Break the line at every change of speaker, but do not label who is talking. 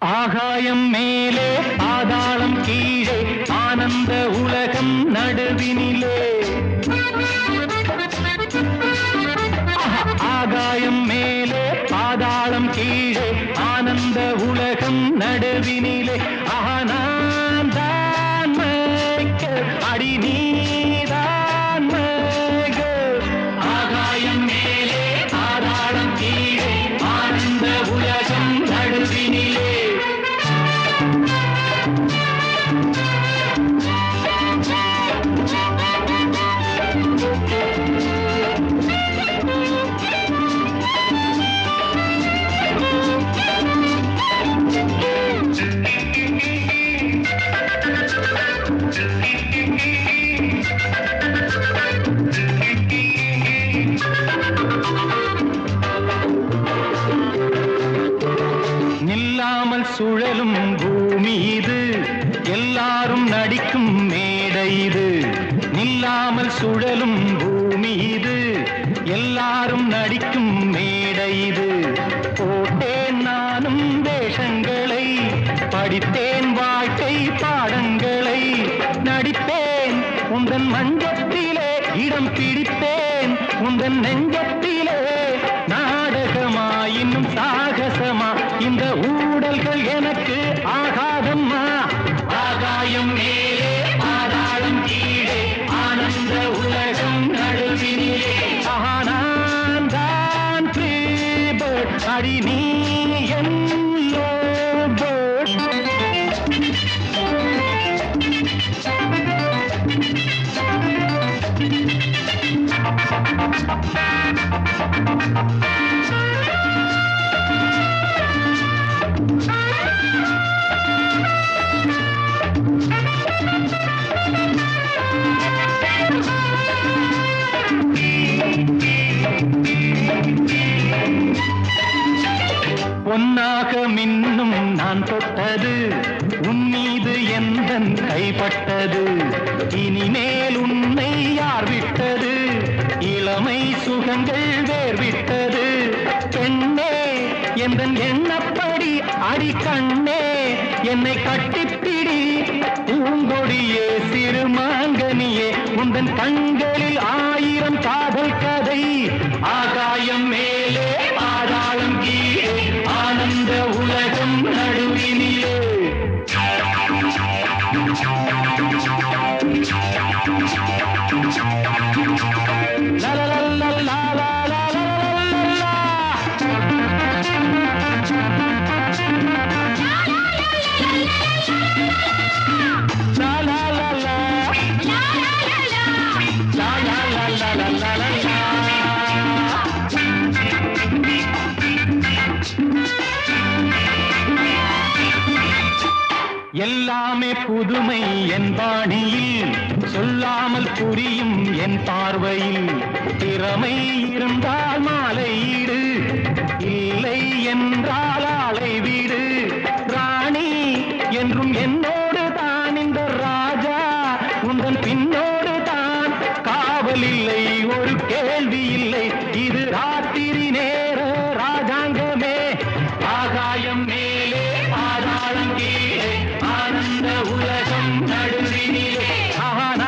ஆகாயம் மேலே பாதாளம் கீழே ஆனந்த உலகம் நடுவினிலே. ஆகாயம் மேலே பாதாளம் கீழே ஆனந்த உலகம் நடுவினிலே. ஆனா தான் அடி நீ நில்லாமல் சுழலும் பூமி இது. எல்லாரும் நடிக்கும் மேடை இது. நில்லாமல் சுழலும் பூமி இது. எல்லாரும் நடிக்கும் மேடை இது. போட்டேன் நானும் வேஷங்களை படித்தேன் வாழ்க்கை பாடங்களை. நடிப்பேன் உந்தன் மஞ்சத்திலே இடம் பிடிப்பேன் உந்தன் நெஞ்சத்திலே நாடகமா இன்னும் சாகசமா இந்த கண்கள் என பொன்னாக மின்னும் நான் தொட்டது. உன்மீது எந்த கைப்பட்டது. இனிமேல் உன்னை யார் விட்டது? இளமை சுகங்கள் வேர் விட்டது. பெண்ணே எந்த எண்ணப்படி அடிக்கண்ணே என்னை கட்டிப்பிடி. பூங்கொடியே சிறு மாங்கனியே உந்தன் கண்களில் ஆ எல்லாமே புதுமை என் பாணியில். சொல்லாமல் புரியும் என் பார்வையில். திறமை இருந்தால் மாலையீடு இல்லை என்றால் ஆளை வீடு. ராணி என்றும் என்னோடு தான் இந்த ராஜா. உந்தன் பின்னோடு தான். காவல் இல்லை ஒரு கேள்வி இல்லை. இது ராத்திரி நேரம். ஆனந்த உலகம் நடுவினிலே. ஆனா